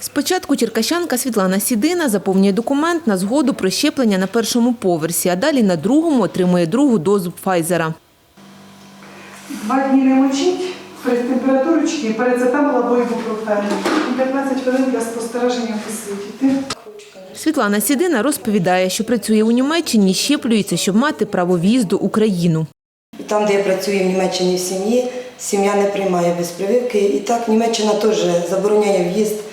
Спочатку черкащанка Світлана Сідина заповнює документ на згоду про щеплення на першому поверсі, а далі на другому отримує другу дозу Пфайзера. Два дні не мочіть, при температурочці парацетамол або ібупрофен. 15 хвилин для спостереження посидіти. Світлана Сідина розповідає, що працює у Німеччині, щеплюється, щоб мати право в'їзду Україну. Там, де я працюю в Німеччині в сім'ї, сім'я не приймає без прививки. І так Німеччина теж забороняє в'їзд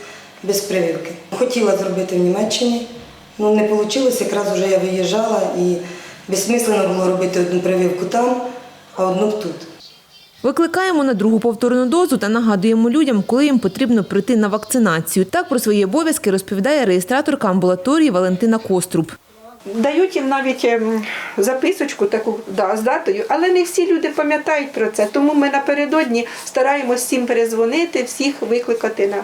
без прививки. Хотіла зробити в Німеччині, ну не вийшло, якраз вже я виїжджала і безсмислено було робити одну прививку там, а одну тут. Викликаємо на другу повторну дозу та нагадуємо людям, коли їм потрібно прийти на вакцинацію. Так про свої обов'язки розповідає реєстраторка амбулаторії Валентина Коструб. Дають їм навіть ем, записочку таку да, з датою, але не всі люди пам'ятають про це. Тому ми напередодні стараємось всім перезвонити, всіх викликати на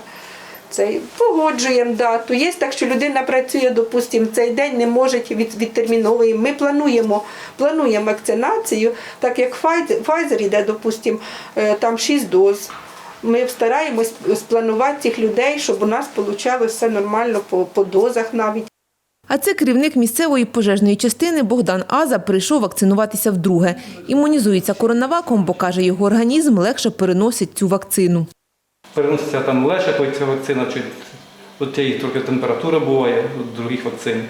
цей. Погоджуємо дату. Є так, що людина працює, допустимо, цей день не може від, відтерміновує. Ми плануємо, плануємо вакцинацію, так як Pfizer йде, допустимо, е, там 6 доз. Ми стараємось спланувати цих людей, щоб у нас вийшло все нормально по, по дозах навіть. А це керівник місцевої пожежної частини Богдан Аза прийшов вакцинуватися вдруге. Імунізується коронаваком, бо каже, його організм легше переносить цю вакцину. Переноситься там легше, коли ця вакцина, чи от її трохи температура буває від других вакцин,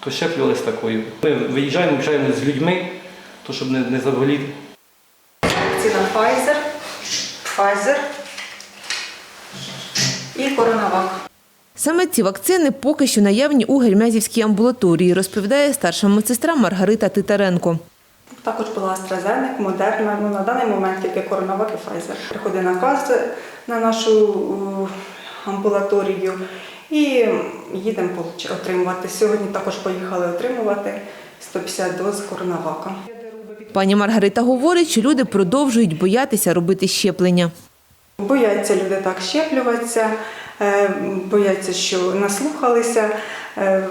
то щеплювалися такою. Ми виїжджаємо, виїжджаємо з людьми, то щоб не, не заболіти. Вакцина Pfizer, Pfizer і Коронавак. Саме ці вакцини поки що наявні у Гельмязівській амбулаторії, розповідає старша медсестра Маргарита Титаренко. Також була AstraZeneca, Moderna, ну на даний момент тільки Коронавак і Pfizer. Приходить наказ на нашу амбулаторію і їдемо отримувати. Сьогодні також поїхали отримувати 150 доз Коронавака. Пані Маргарита говорить, що люди продовжують боятися робити щеплення. Бояться люди так щеплюватися, е, бояться, що наслухалися. Е,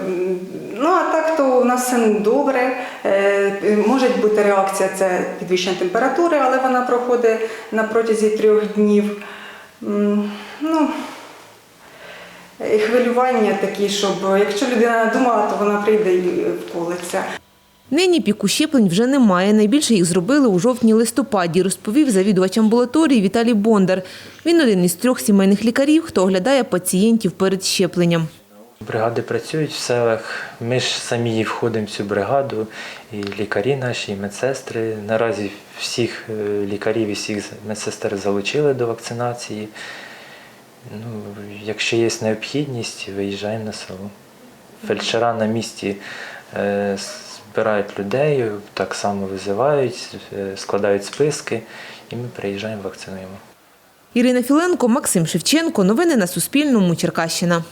Ну а так то у нас все добре. Е, Може бути реакція це підвищення температури, але вона проходить на протязі трьох днів. Ну, хвилювання такі, щоб якщо людина думала, то вона прийде і вколиться. Нині піку щеплень вже немає. Найбільше їх зробили у жовтні-листопаді, розповів завідувач амбулаторії Віталій Бондар. Він один із трьох сімейних лікарів, хто оглядає пацієнтів перед щепленням. Бригади працюють в селах. Ми ж самі входимо в цю бригаду, і лікарі наші, і медсестри. Наразі всіх е, лікарів і всіх медсестер залучили до вакцинації. Ну, якщо є необхідність, виїжджаємо на село. Фельдшера на місці е, збирають людей, так само визивають, е, складають списки, і ми приїжджаємо, вакцинуємо. Ірина Філенко, Максим Шевченко. Новини на Суспільному. Черкащина.